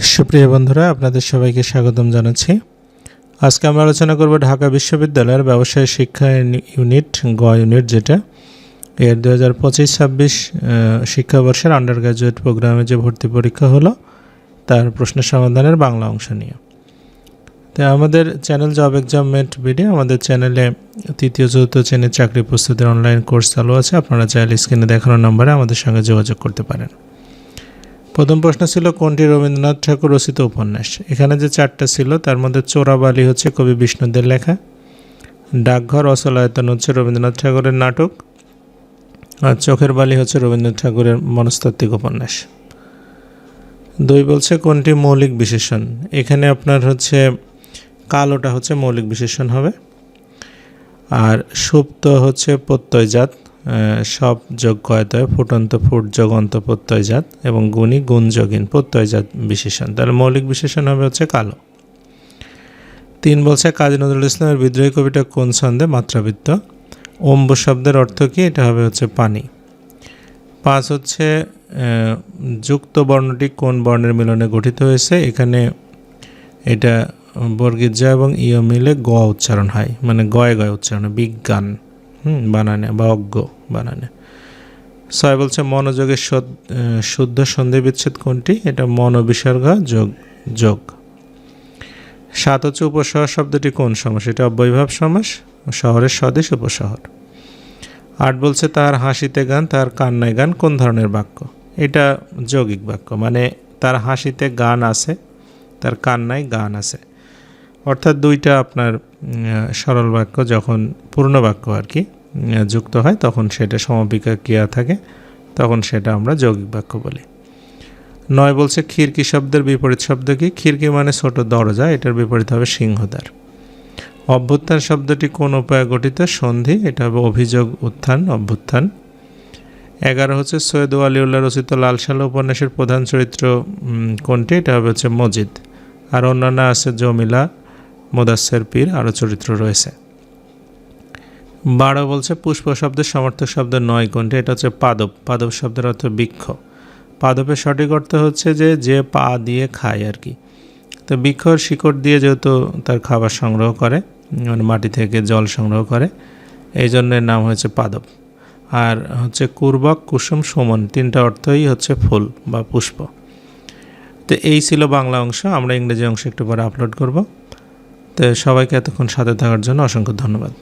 সুপ্রিয় বন্ধুরা, আপনাদের সবাইকে স্বাগতম জানাচ্ছি। আজকে আমরা আলোচনা করব ঢাকা বিশ্ববিদ্যালয়ের ব্যবসায় শিক্ষা ইউনিট, গ ইউনিট যেটা। এর দু হাজার পঁচিশ ছাব্বিশ শিক্ষাবর্ষের আন্ডার গ্র্যাজুয়েট প্রোগ্রামে যে ভর্তি পরীক্ষা হলো, তার প্রশ্ন সমাধানের বাংলা অংশ নিয়ে। তো আমাদের channel job exam mate video আমাদের চ্যানেলে তৃতীয়, চতুর্থ শ্রেণির চাকরি প্রস্তুতির অনলাইন কোর্স চালু আছে। আপনারা চাইলে স্ক্রিনে দেখানো নম্বরে আমাদের সঙ্গে যোগাযোগ করতে পারেন। প্রথম প্রশ্ন ছিল, কোনটি রবীন্দ্রনাথ ঠাকুর রচিত উপন্যাস? এখানে যে চারটা ছিল, তার মধ্যে চোরাবালি হচ্ছে কবি বিষ্ণুদের লেখা। ডাকঘর, অচলায়তন হচ্ছে রবীন্দ্রনাথ ঠাকুরের নাটক। আর চোখের বালি হচ্ছে রবীন্দ্রনাথ ঠাকুরের মনস্তাত্ত্বিক উপন্যাস। দুই বলছে, কোনটি মৌলিক বিশেষণ? এখানে আপনার হচ্ছে, কালোটা হচ্ছে মৌলিক বিশেষণ হবে। আর সুপ্ত হচ্ছে প্রত্যয়জাত সব যোগ কয়তয়? ফুটন্ত, ফুট যোগন্ত প্রত্যয়জাত এবং গুণী, গুণযোগীন, প্রত্যয়জাত বিশেষণ। তাহলে মৌলিক বিশেষণ হবে হচ্ছে কালো। তিন বলছে, কাজী নজরুল ইসলামের বিদ্রোহী কবিতা কোন ছন্দে? মাত্রাবৃত্ত। অম্ব শব্দের অর্থ কি? এটা হবে হচ্ছে পানি। পাঁচ হচ্ছে যুক্ত বর্ণটি কোন বর্ণের মিলনে গঠিত হয়েছে? এখানে এটা বর্গীর জ এবং ইয় মিলে গ উচ্চারণ হয়। মানে গয়ে গয়ে উচ্চারণ বিজ্ঞান, হুম, বানানে বা অজ্ঞ বানানে। ছয় বলছে মনোযোগের শুদ্ধ সন্ধি বিচ্ছেদ কোনটি? এটা মনোবিসর্গ যোগ যোগ। সাত হচ্ছে উপশহর শব্দটি কোন সমাস এটা অব্যয়ভাব সমাস শহরের স্বদেশ উপশহর আট বলছে তার হাসিতে গান, তার কান্নায় গান, কোন ধরনের বাক্য? এটা যৌগিক বাক্য। মানে তার হাসিতে গান আছে, তার কান্নায় গান আছে। অর্থাৎ দুইটা আপনার সরল বাক্য যখন পূর্ণ বাক্য আর কি যুক্ত হয়, তখন সেটা সমাপিকা ক্রিয়া থাকে, তখন সেটা আমরা যৌগিক বাক্য বলি। নয় বলছে খিরকি শব্দের বিপরীত শব্দ কি? খিরকি মানে ছোট দরজা, এটার বিপরীত হবে সিংহদ্বার। অভ্যুত্থান শব্দটি কোন উপায়ে গঠিত? সন্ধি, এটা হবে অভিযোগ, উত্থান, অভ্যুত্থান। এগারো হচ্ছে সৈয়দ আলিউল্লাহ রচিত লালশাল উপন্যাসের প্রধান চরিত্র কোনটি? এটা হবে হচ্ছে মজিদ। আর অন্যান্য আছে জমিলা মোদাসের পীর আরও চরিত্র রয়েছে। বারো বলছে, পুষ্প শব্দের সমর্থক শব্দ নয় কোনটি এটা হচ্ছে পাদব পাদব শব্দের অর্থ বৃক্ষ। পাদবের সঠিক অর্থ হচ্ছে যে যে পা দিয়ে খায় আর কি। তো বৃক্ষর শিকড় দিয়ে যেহেতু তার খাবার সংগ্রহ করে মানে মাটি থেকে জল সংগ্রহ করে, এই জন্য এর নাম হয়েছে পাদব আর হচ্ছে কুর্বক, কুসুম, সুমন, তিনটা অর্থই হচ্ছে ফুল বা পুষ্প। তো এই ছিল বাংলা অংশ, আমরা ইংরেজি অংশ একটু পরে আপলোড করব। তো সবাইকে এতক্ষণ সাথে থাকার জন্য অসংখ্য ধন্যবাদ।